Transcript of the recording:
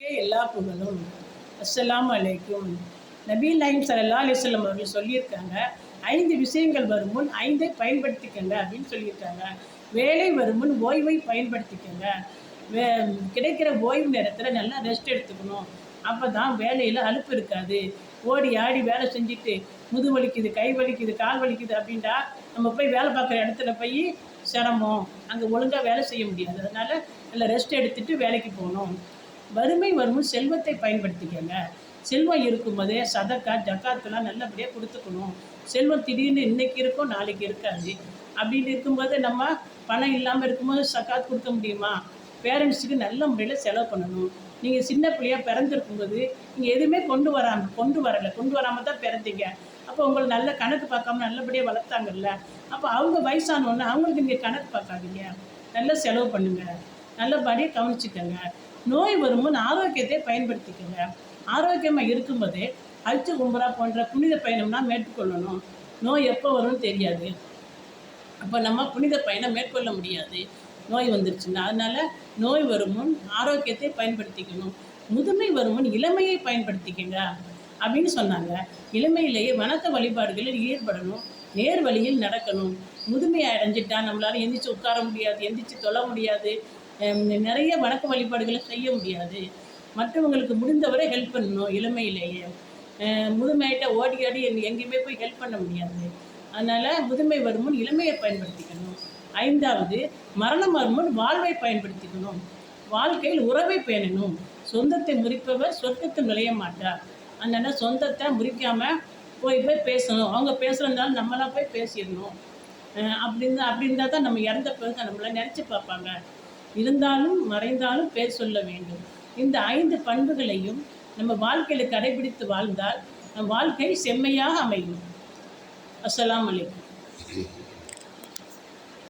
எல்லா புகழும். அஸ்ஸலாமு அலைக்கும். நபீல் நாயிம் சல்லா அலிஸ்லம் அவர்கள் சொல்லியிருக்காங்க ஐந்து விஷயங்கள் வரும் முன் ஐந்தை பயன்படுத்திக்கங்க அப்படின்னு சொல்லியிருக்காங்க. வேலை வரும் முன் ஓய்வை பயன்படுத்திக்கங்க. வே கிடைக்கிற ஓய்வு நேரத்தில் நல்லா ரெஸ்ட் எடுத்துக்கணும். அப்போ தான் வேலையில் அலுப்பு இருக்காது. ஓடி ஆடி வேலை செஞ்சுட்டு முது வலிக்குது கை வலிக்குது கால் வலிக்குது அப்படின்ட்டா நம்ம போய் வேலை பார்க்குற இடத்துல போய் சிரமம். அங்கே ஒழுங்காக வேலை செய்ய முடியாது. அதனால் நல்லா ரெஸ்ட் எடுத்துட்டு வேலைக்கு போகணும். வறுமை வரும் செல்வத்தை பயன்படுத்திக்கங்க செல்வம் இருக்கும்போதே சதக்கா ஜக்காத்துலாம் நல்லபடியாக கொடுத்துக்கணும். செல்வம் திடீர்னு இன்னைக்கு இருக்கும் நாளைக்கு இருக்காது. அப்படின்னு இருக்கும்போது நம்ம பணம் இல்லாமல் இருக்கும்போது சக்காத் கொடுக்க முடியுமா? பேரண்ட்ஸுக்கு நல்ல முறையில் செலவு பண்ணணும். நீங்கள் சின்ன பிள்ளையா பிறந்திருக்கும்போது நீங்கள் எதுவுமே கொண்டு வராமல் கொண்டு வரலை. கொண்டு வராமல் தான் பிறந்தீங்க. அப்போ உங்களை நல்ல கணக்கு பார்க்காம நல்லபடியாக வளர்த்தாங்கல்ல. அப்போ அவங்க வயசானவொன்னே அவங்களுக்கு நீங்கள் கணக்கு பார்க்காதீங்க. நல்ல செலவு பண்ணுங்கள் நல்லபடியாக கவனிச்சுக்கோங்க. நோய் வரும்போது ஆரோக்கியத்தை பயன்படுத்திக்கோங்க. ஆரோக்கியமாக இருக்கும்போதே அல்ச்சு கும்பரா போன்ற புனித பயணம்னா மேற்கொள்ளணும். நோய் எப்போ வரும்னு தெரியாது. அப்போ நம்ம புனித பயணம் மேற்கொள்ள முடியாது. நோய் வந்துருச்சுன்னா அதனால் நோய் வரும் முன் ஆரோக்கியத்தை பயன்படுத்திக்கணும். முதுமை வரும் முன் இளமையை பயன்படுத்திக்கங்க அப்படின்னு சொன்னாங்க. இளமையிலேயே வணக்க வழிபாடுகளில் ஈடுபடணும். நேர் வழியில் நடக்கணும். முதுமையை அடைஞ்சிட்டா நம்மளால எந்திரிச்சு உட்கார முடியாது எந்திரிச்சு தொழ முடியாது. நிறைய வணக்க வழிபாடுகளை செய்ய முடியாது. மற்றவங்களுக்கு முடிந்தவரை ஹெல்ப் பண்ணணும் இளமையிலேயே. முதுமையிட்ட ஓடி ஆடி எங்கேயுமே போய் ஹெல்ப் பண்ண முடியாது. அதனால் முதுமை வருமுன் இளமையை பயன்படுத்திக்கணும். ஐந்தாவது மரணம் வருமுன் வாழ்வை பயன்படுத்திக்கணும். வாழ்க்கையில் உறவை பேணணும். சொந்தத்தை முறிப்பவர் சொர்க்கத்தில் நுழைய மாட்டார். அதனால் சொந்தத்தை முறிக்காமல் போய் போய் பேசணும். அவங்க பேசுகிறதுனால நம்மளாம் போய் பேசிடணும். அப்படின்னு அப்படி இருந்தால் தான் நம்ம இறந்த பிறகு நம்மளை நினச்சி பார்ப்பாங்க. இருந்தாலும் மறைந்தாலும் பேர் சொல்ல வேண்டும். இந்த ஐந்து பண்புகளையும் நம்ம வாழ்க்கையில் கடைபிடித்து வாழ்ந்தால் நம் வாழ்க்கை செம்மையாக அமையும். அஸ்லாம் வலைக்கம்